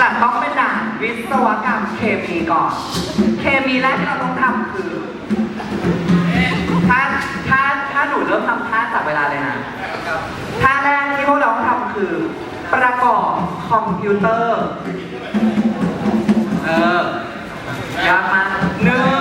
จะต้องเป็นด่านวิศวกรรมเคมีก่อน เคมีแรกที่เราต้องทำคือ ถ้าถ้าถ้าหนูเริ่มทำท่าจับเวลาเลยนะท่าแรกที่พวกเราต้องทำคือ ประกอบคอมพิวเตอร์ เออยากมาหนึ่ง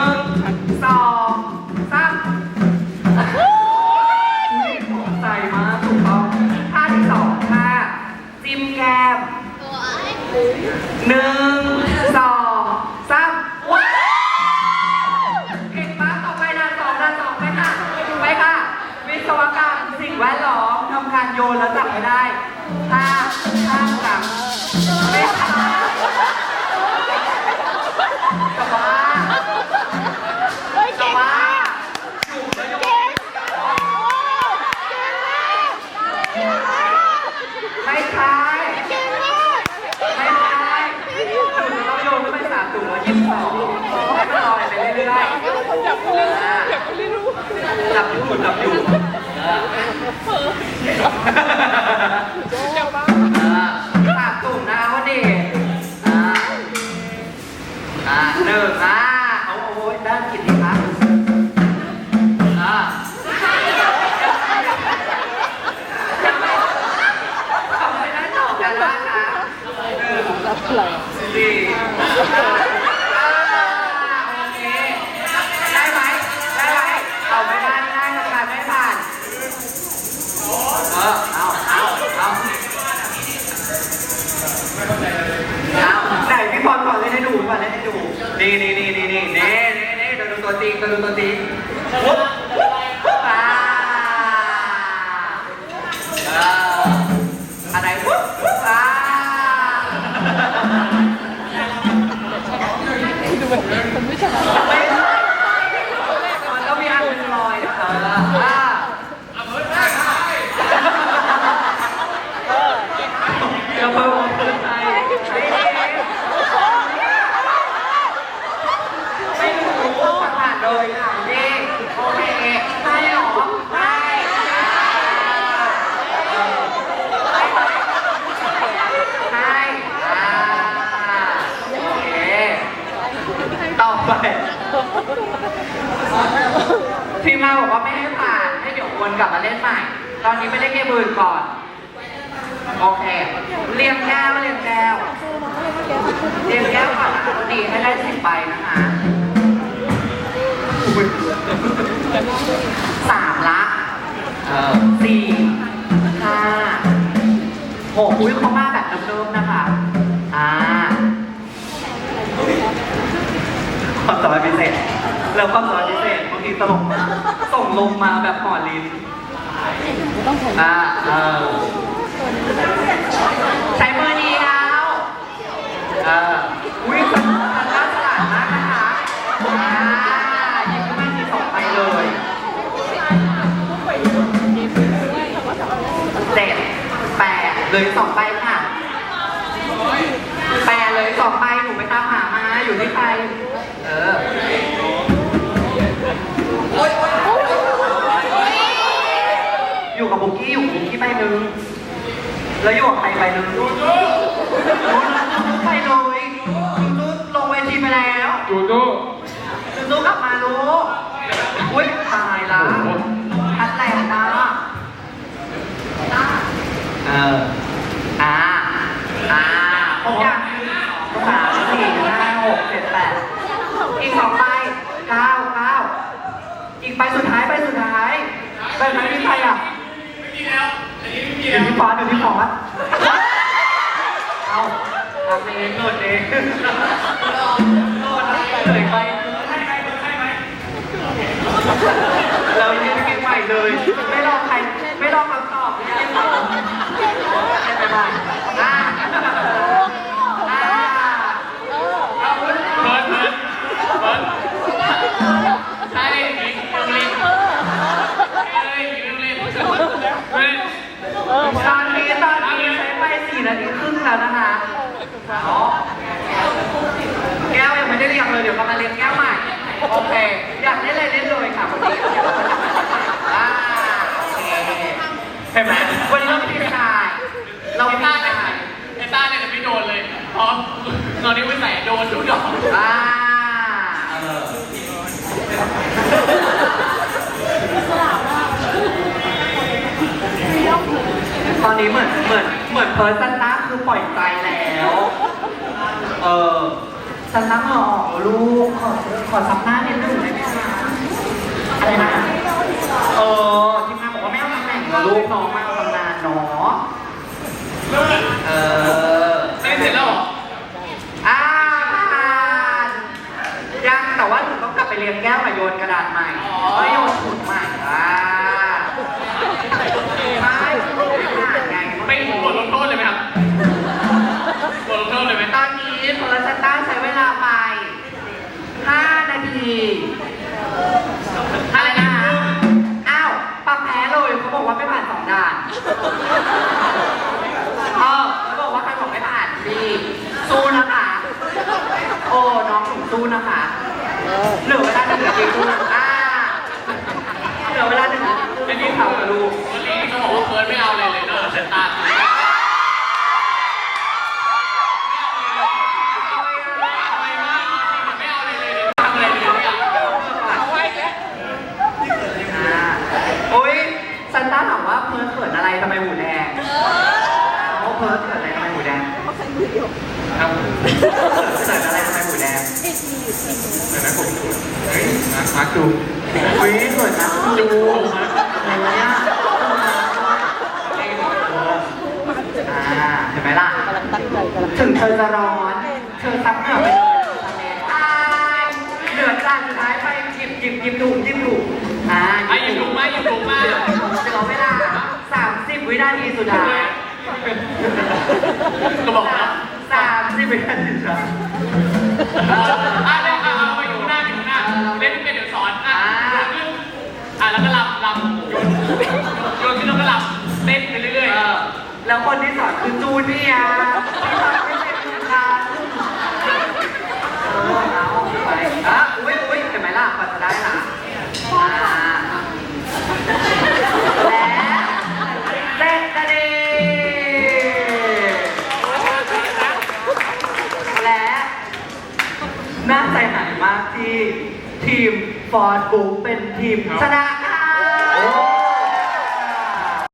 ๆจับมือจับมือรู้จับอยู่จับอยู่เจ้าบ้าสากตุ่มนะวันนี้อ่าอ่าหนึ่งอ่า นี่นี่นี่นี่นี่นี่นี่ดูตัวตีดูตัวตีวุ้บวุ้บวุ้บอ่าอะไรวุ้บวุ้บอ่า เลยค่ะนี่โอเคใช่หรอใช่ใช่อ่าโอเคต่อไปทีมาบอกว่าไม่ให้ผ่านให้เดี๋ยววนกลับมาเล่นใหม่ ตอนนี้ไปเล่นเกมอื่นก่อนโอเคเรียงแก้วเรียงแก้วเรียงแก้วก่อนนะดีให้ได้สิบใบนะคะ สี่ห้าหกอุ้ยเขามาแบบเดิมๆนะคะ อ่าความสามารถพิเศษแล้วความสามารถพิเศษบางทีตลกมากส่งลงมาแบบหมอลิ้นต้องใช้อ่าเออใช้มือเดียวเอออุ้ย เลยสองใบค่ะ แปดเลยสองใบหนูไปตามหามาอยู่ที่ใครเอออยู่กับบุกกี้อยู่บุกกี้ใบหนึ่งแล้วอยู่กับใครใบหนึ่งรู้ไปเลยรู้ลงเวทีไปแล้วจูจูรู้กลับมารู้อุ้ยตายละ อออ่าอ่าครบยังสามสี่ห้าหกเจ็ดแปดอีกสองใบเก้าเก้าอีกใบสุดท้ายใบสุดท้ายใบสุดท้ายมีใครอะอยู่ที่ฟอสอยู่ที่ฟอสเอาทำเองโหลดเองโหลดเลยไปเรายังไม่ใหม่เลย ไม่รอใคร ไม่รอคำตอบเลย เอาวุ้นเบิร์ดเบิร์ดเบิร์ดใช่อีกโรงเรียนใช่อีกโรงเรียนเฮ้ยตอนนี้ตอนนี้ใช้ไปสี่นาทีครึ่งแล้วนะคะเนาะแก้วยังไม่ได้เรียงเลยเดี๋ยวกำลังเรียงแก้วใหม่ โอเค อยากเล่นอะไรเล่นเลยค่ะวันนี้อ่าโอเคเห็นไหม โดนเลยพรตอนนี้ไม่ใส่โดนทุกดอกอ่าตอนนี้เหมือนเหมือนเหมือนเพอร์ซันต้าคือปล่อยใจแล้ว เออซันต้าเหงออกลูกขอขอซับหน้านิดนึงได้ไอะไรนะเออทีมงานบอกว่าไม่เอาตำแหน่งหรอลูกน้องมาเอาตำนานเนาะเออ สู้นะคะ โอ้น้องหนูสู้นะคะเหลือเวลาหนึ่งนาทีครึ่งอ่าเหลือเวลาหนึ่งนาทีครึ่งอันนี้เขากับลูกวันนี้เขาบอกว่าเฟิร์สไม่เอาเลยเลยนอกจากเซนต้าทำไมมากไม่เอาเลยเลยทำอะไรเลยไม่เอาอ่าโอ้ยซันต้าถามว่าเพิร์ดเขินอะไรทำไมหูแดงโอ้เพิร์ดเขินอะไร ทำไมหูแดงครับเขินอะไรทำไมหูแดงเดี๋ยวนะผมดูเฮ้ยมาร์คดูอุ้ยเขินนะดูโอ้ยอะอ่าเห็นไหมล่ะตั้งใจกำลังถึงเธอจะร้อน เธอซับเหงื่อไปเลยอ่าเหลือจานสุดท้ายไปหยิบหยิบหยิบถุงหยิบถุงอ่าไอ้ยิงลุกมายิงลุกมาเหลือเหลือเวลา30วินาทีสุดท้าย ก็บอกแล้ว30วินาทีสุดท้ายอะได้ค่ะเอาไปอยู่หน้าอยู่หน้าเล่นเป็นเดี๋ยวสอนอะโยนขึ้นอะแล้วก็ลำลำโยนโยนขึ้นแล้วก็ลำเต้นไปเรื่อยแล้วคนที่สอนคือจูเนียร์ที่สอนไม่ใช่คือคาเออเอาไปอะอุ้ยอุ้ยเห็นไหมล่ะกว่าจะได้ล่ะอ่าและเต้นกระดีและน่าใจหาย มากที่ทีมฟอร์ดบุ๊กเป็นทีมชนะ